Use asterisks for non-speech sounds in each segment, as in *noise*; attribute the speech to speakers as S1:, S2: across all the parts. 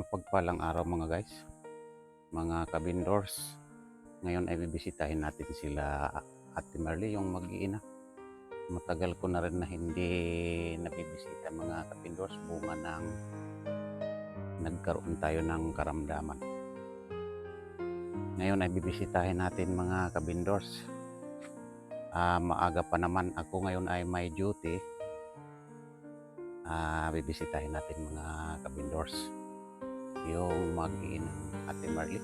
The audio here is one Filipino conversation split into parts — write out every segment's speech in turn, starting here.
S1: Mapagpalang araw mga guys, mga kabindors. Ngayon ay bibisitahin natin sila Ate Marley, yung mag-iina. Matagal ko na rin na hindi nabibisita mga kabindors, bunga ng nagkaroon tayo ng karamdaman. Ngayon ay bibisitahin natin mga kabindors. Ah, maaga pa naman ako ngayon ay may duty. Ah, bibisitahin natin mga kabindors yung mag-in Ate Marley.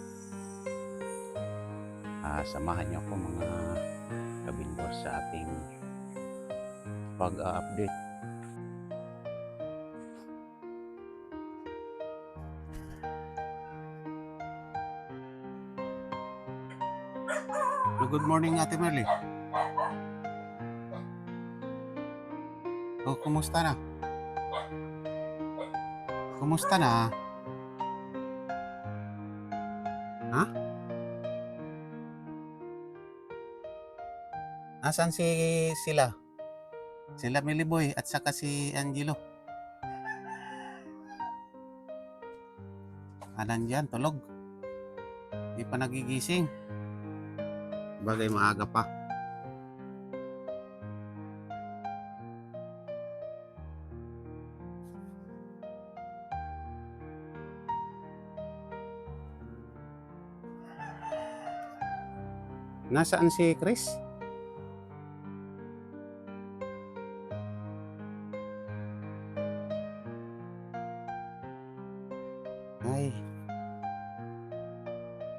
S1: Ah, samahan niyo ako mga kabindor sa ating pag-update. Good morning Ate Marley. Oh, kumusta na? Kumusta na? Asan si sila? Sila Miliboy at saka si Angelo. Ah, nandyan, tulog. Di pa nagigising. Bagay maaga pa. Nasaan si Chris?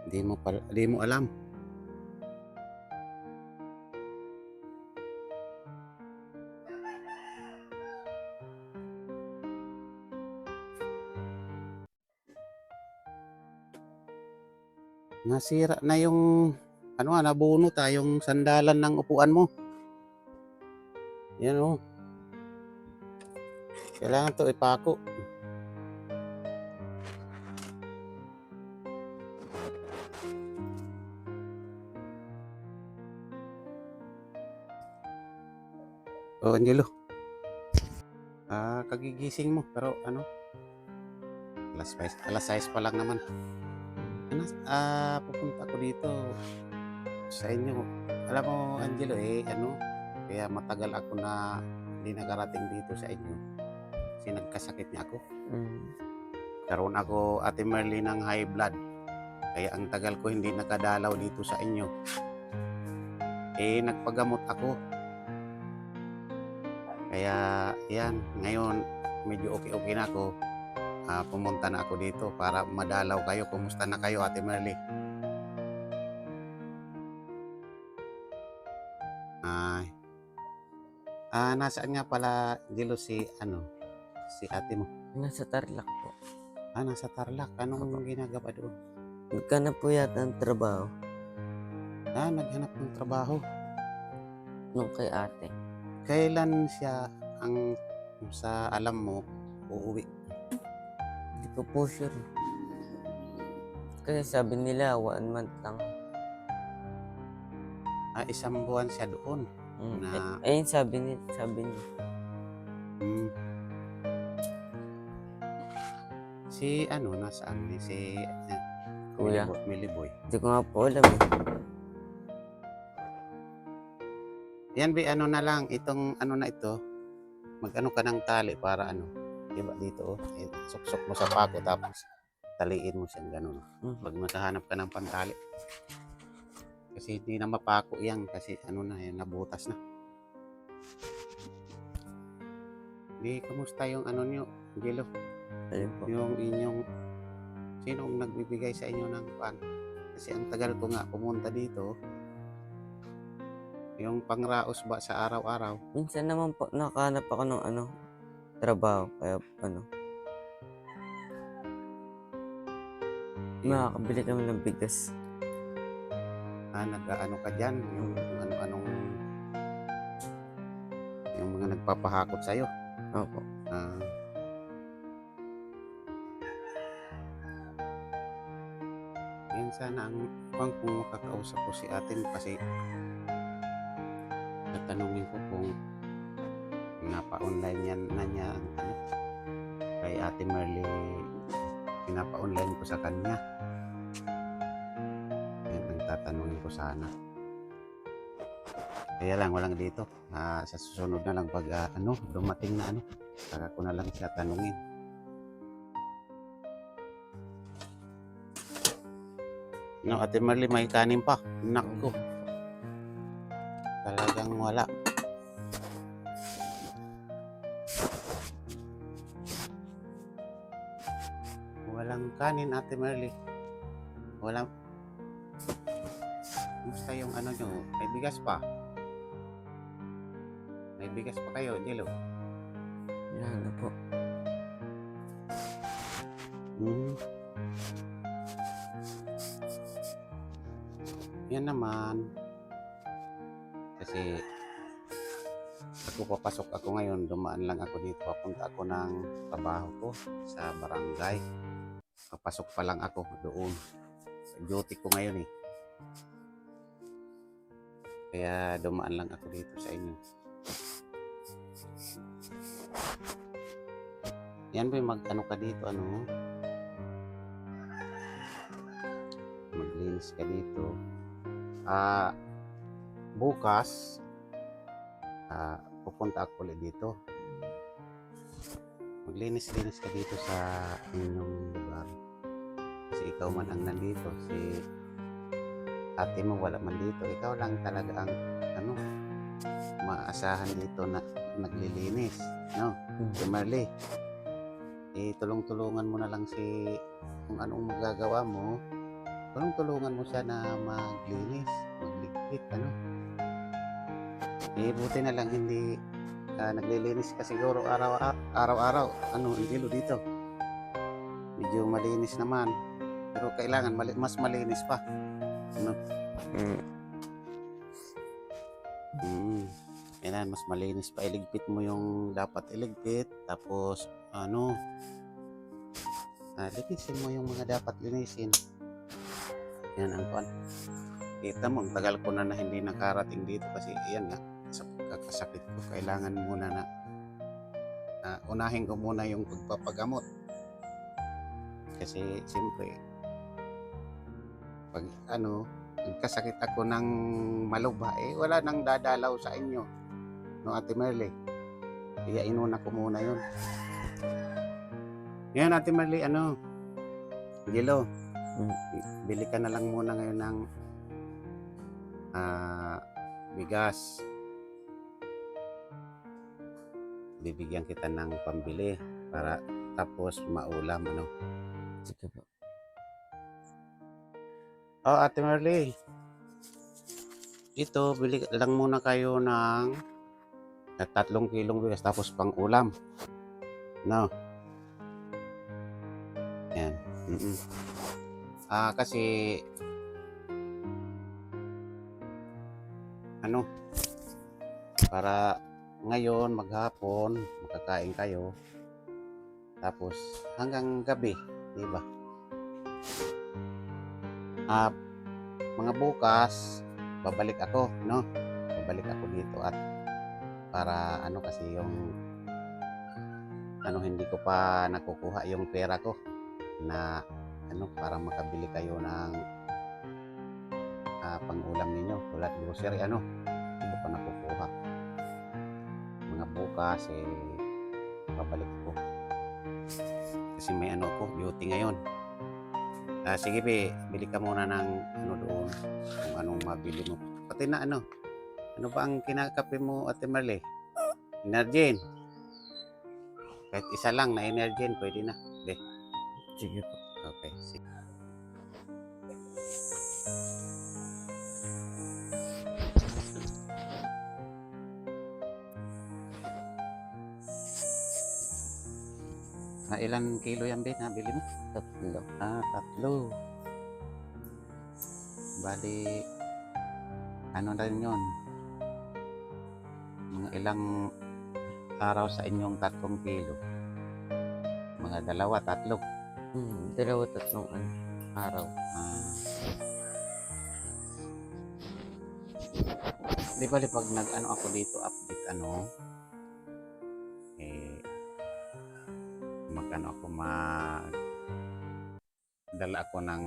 S1: Di mo pala, di mo alam. Nasira na yung ano ah, nabunot ah, yung sandalan ng upuan mo. Yan oh. Kailangan to ipako. Oh, Angelo. Ah, kagigising mo pero ano? Alas 6, alas 6 pa lang naman. Ano, ah, pupunta ako dito sa inyo. Alam mo, Angelo, eh, ano, kaya matagal ako na hindi nakarating dito sa inyo. Kasi nagkasakit niya ako.
S2: Mm.
S1: Karoon ako, Ate Merly, ng high blood. Kaya ang tagal ko hindi nakadalaw dito sa inyo. Eh, nagpagamot ako. Kaya, yan, ngayon, medyo okay-okay na ako. Ah, pumunta na ako dito para madalaw kayo. Kumusta na kayo, Ate Merly? Ay. Ah, nasaan nga pala, Dilo, si, ano, si ate mo?
S2: Nasa Tarlac po.
S1: Ah, nasa Tarlac. Anong ginagawa doon?
S2: Nagkana po yata ang trabaho
S1: Ah, naghanap ng trabaho.
S2: nung kay ate.
S1: Kailan siya ang sa alam mo uuwi?
S2: Hindi ko po sure. Kaya sabi nila, one month lang.
S1: Ah, isang buwan siya doon.
S2: Mm.
S1: Na-
S2: Ay, ayun sabi niya, sabi niya.
S1: Hmm. Si ano, nasaan ni si eh,
S2: Kuya.
S1: Miliboy- Miliboy.
S2: Hindi ko nga po alam eh.
S1: Yan bi ano na lang itong ano na ito. Mag-ano ka ng tali para ano, 'di ba dito oh. Eh, suksok mo sa pako tapos taliin mo siyang ganun.
S2: Mm.
S1: Pag makahanap ka ng pantali. Kasi hindi na mapako yan kasi ano na yan, nabutas na. Di, kamusta yung ano nyo, Angelo?
S2: Ayun po.
S1: Yung inyong, sino ang nagbibigay sa inyo ng pan? Kasi ang tagal ko nga pumunta dito, yung pangraos ba sa araw-araw,
S2: Minsan naman po, nakahanap ako ng ano, trabaho. Kaya ano, makakabili kami ng bigas.
S1: ah, nag-ano ka dyan, yung ano-anong, yung mga nagpapahakot sa'yo.
S2: Opo.
S1: Ah. yan sana ang pang kung makakausap ko si atin kasi tatanungin ko kung napa-online yan na niya ang ano kay Ate Merly pinapa-online ko sa kanya. Yan ang tatanungin ko sana. Kaya lang, walang dito. Ah, sa susunod na lang pag ah, ano, dumating na ano, saka ko na lang siya tanungin. No, Ate Marley, may kanin pa. Nako. Talagang wala. Walang kanin, Ate Marley. Walang... Kumusta yung ano nyo? May bigas pa? May bigas pa kayo, Dilo?
S2: Na po.
S1: Hmm. Yan naman. Kasi ako papasok ako ngayon, dumaan lang ako dito, papunta ako ng trabaho ko sa barangay. Papasok pa lang ako doon. Sa duty ko ngayon eh. Kaya dumaan lang ako dito sa inyo. Yan ba mag-ano ka dito, ano? Maglinis ka dito. Ah, bukas, ah, pupunta ako ulit dito. Maglinis-linis ka dito sa inyong lugar. Kasi ikaw man ang nandito. Si ate mo wala man dito. Ikaw lang talaga ang ano, maasahan dito na naglilinis. No?
S2: Hmm.
S1: Si Marley, eh, tulong-tulungan mo na lang si kung anong magagawa mo. Tulong-tulungan mo siya na maglinis, magligpit, ano. Eh, buti na lang hindi ah, naglilinis ka siguro araw, araw-araw. Ano, hindi lo dito. Medyo malinis naman. Pero kailangan mali- mas malinis pa. Ano?
S2: Mm.
S1: Mm. Kailangan mas malinis pa. Iligpit mo yung dapat iligpit. Tapos, ano, ah, linisin mo yung mga dapat linisin. Yan ang pan. Kita mo, ang tagal ko na na hindi nakarating dito kasi yan nga, pagkakasakit ko, kailangan muna na ah, unahin ko muna yung pagpapagamot. Kasi, siyempre, pag ano, nagkasakit ako ng malubha, eh, wala nang dadalaw sa inyo. No, Ate Merle. Kaya inuna ko muna yun. *laughs* Ngayon, Ate Merle, ano, Gilo,
S2: Mm.
S1: bili ka na lang muna ngayon ng ah, bigas. Bibigyan kita ng pambili para tapos maulam, ano.
S2: Sige po.
S1: Oh, Ate Marley. Ito, bili lang muna kayo ng na tatlong kilong bigas tapos pang ulam. No. Yan. Mm-mm. Ah, kasi ano para ngayon maghapon makakain kayo tapos hanggang gabi, di ba? Ah, mga bukas, babalik ako, no? Babalik ako dito at para ano kasi yung ano hindi ko pa nakukuha yung pera ko na ano para makabili kayo ng ah, pang-ulam ninyo tulad grocery ano bukas eh babalik ko kasi may ano ko duty ngayon Ah, sige be, bili ka muna ng ano doon, kung anong mabili mo. Pati na ano, ano ba ang kinakape mo, Ate Marle? Energen. Kahit isa lang na Energen, pwede na.
S2: Sige po.
S1: Okay, sige. Ah, ilan kilo yan, be, nabili mo?
S2: Tatlo.
S1: Ah, tatlo. Bali, ano na rin yun? Mga ilang araw sa inyong tatlong kilo. Mga dalawa, tatlo.
S2: Hmm. Dalawa tatlong ano, araw.
S1: Ah. Di ba pag nag-ano ako dito, update ano, magdala ako ng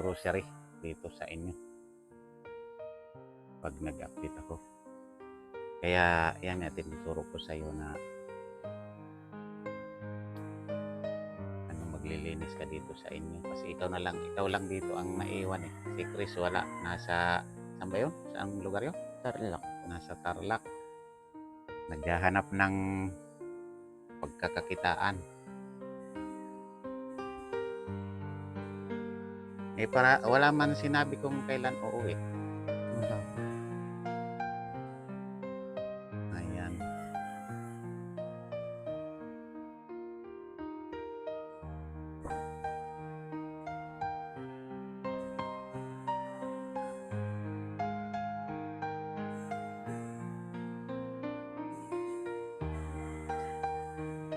S1: grocery dito sa inyo pag nag-update ako. Kaya yan natin tinuturo ko sa iyo na ano maglilinis ka dito sa inyo kasi ikaw na lang ikaw lang dito ang naiwan eh. Si Chris wala nasa saan ba yun? Saan lugar yun?
S2: Tarlac.
S1: nasa Tarlac. Naghahanap ng pagkakakitaan. Eh para wala man sinabi kung kailan uuwi.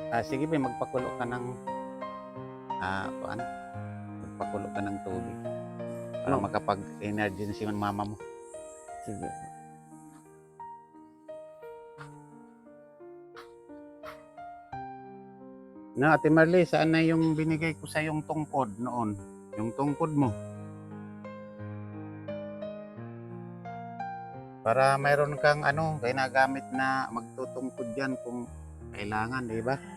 S1: Ah, sige ba, magpakulo ka ng ah, ano? Magpakulo ka ng tubig. Para
S2: Ano?
S1: makapag-emergency yung mama mo.
S2: Sige.
S1: Na, Ate Marley, saan na yung binigay ko sa yung tungkod noon? Yung tungkod mo. Para mayroon kang ano, ginagamit na magtutungkod yan kung kailangan, di ba?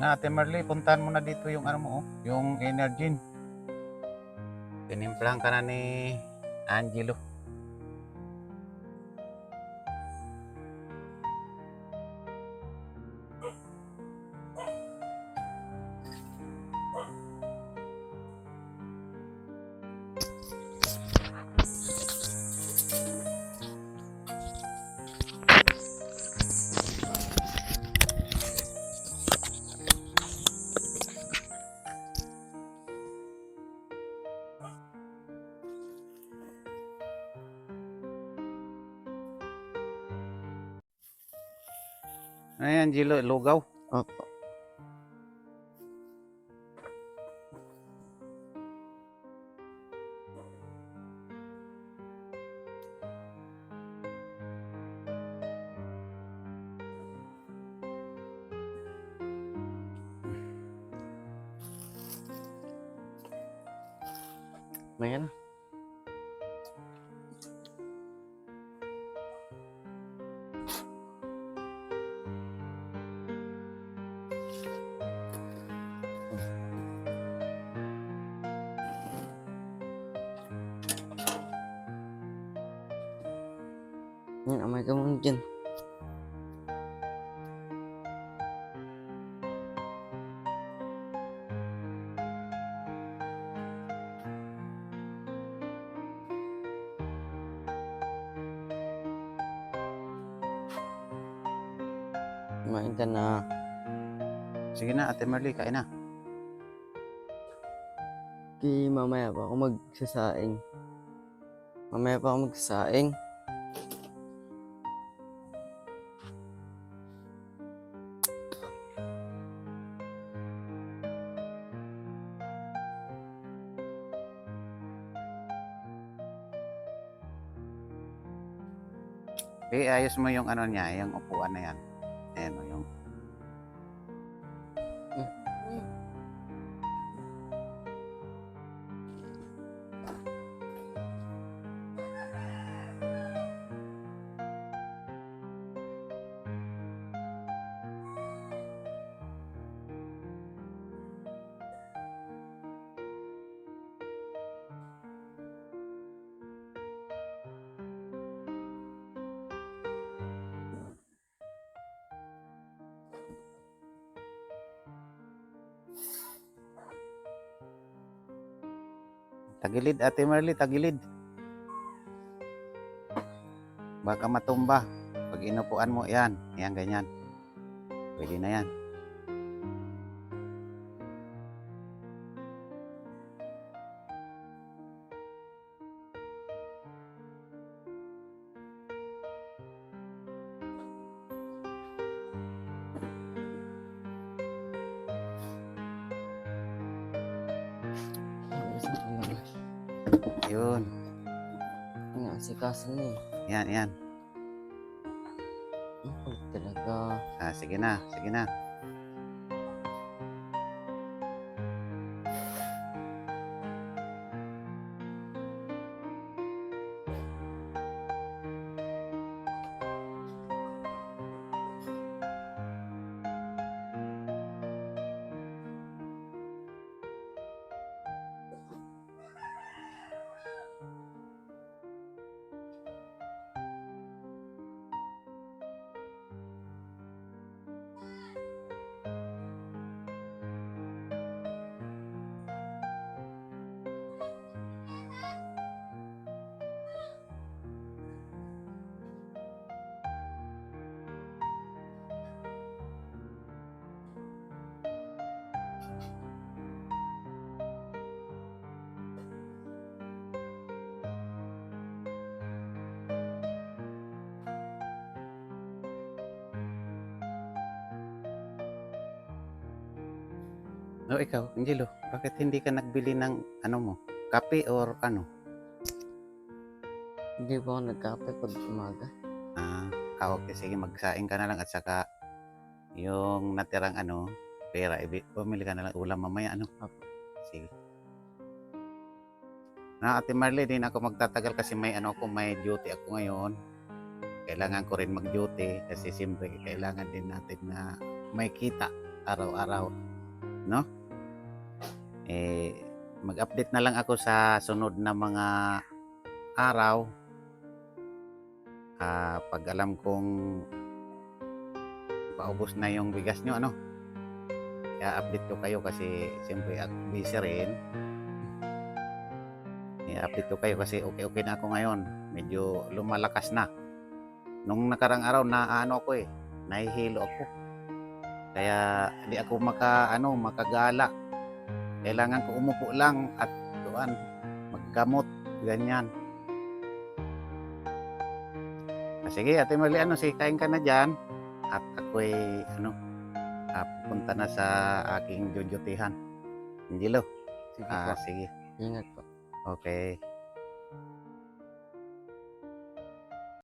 S1: Na, Ate Marley, puntahan mo na dito yung ano mo, oh, yung Energin. Tinimplahan ka na ni Angelo. Ay, Angelo, lugaw.
S2: Opo. Yan, amay ka muna dyan. Kumain ka na.
S1: Sige na, Ate Marley, kain na.
S2: Di mamaya pa ako magsasaing. Mamaya pa ako magsasaing.
S1: Ayos mo yung ano niya, yung upuan na yan. Tagilid, Ate Marley, tagilid. Baka matumba. Pag inupuan mo, yan. Yan, ganyan. Pwede na yan. No, ikaw, Angelo, bakit hindi ka nagbili ng ano mo? Kape or ano?
S2: Hindi ba ako nagkape pag umaga?
S1: Ah, ah, okay, sige, magsaing ka na lang at saka yung natirang ano, pera, ibi, bumili ka na lang ulam mamaya, ano?
S2: Apo.
S1: Sige. Na, Ate Marley, din ako magtatagal kasi may ano ko, may duty ako ngayon. Kailangan ko rin mag-duty kasi siyempre kailangan din natin na may kita araw-araw. No? Eh, mag-update na lang ako sa sunod na mga araw ah pag alam kong paubos na yung bigas nyo, ano? Kaya update ko kayo kasi siyempre ako busy rin. I-update ko kayo kasi okay-okay na ako ngayon. Medyo lumalakas na. Nung nakarang araw na ano ako eh, nahihilo ako. Kaya di ako maka ano, makagala. Kailangan ko umupo lang at tuan maggamot ganyan. Ah, Sige, Ate Marley, ano, sige, kain ka na dyan. At ako'y, ano, ah, pupunta na sa aking jujutihan. Angelo,
S2: Sige
S1: ah,
S2: po.
S1: sige.
S2: Ingat po.
S1: Okay.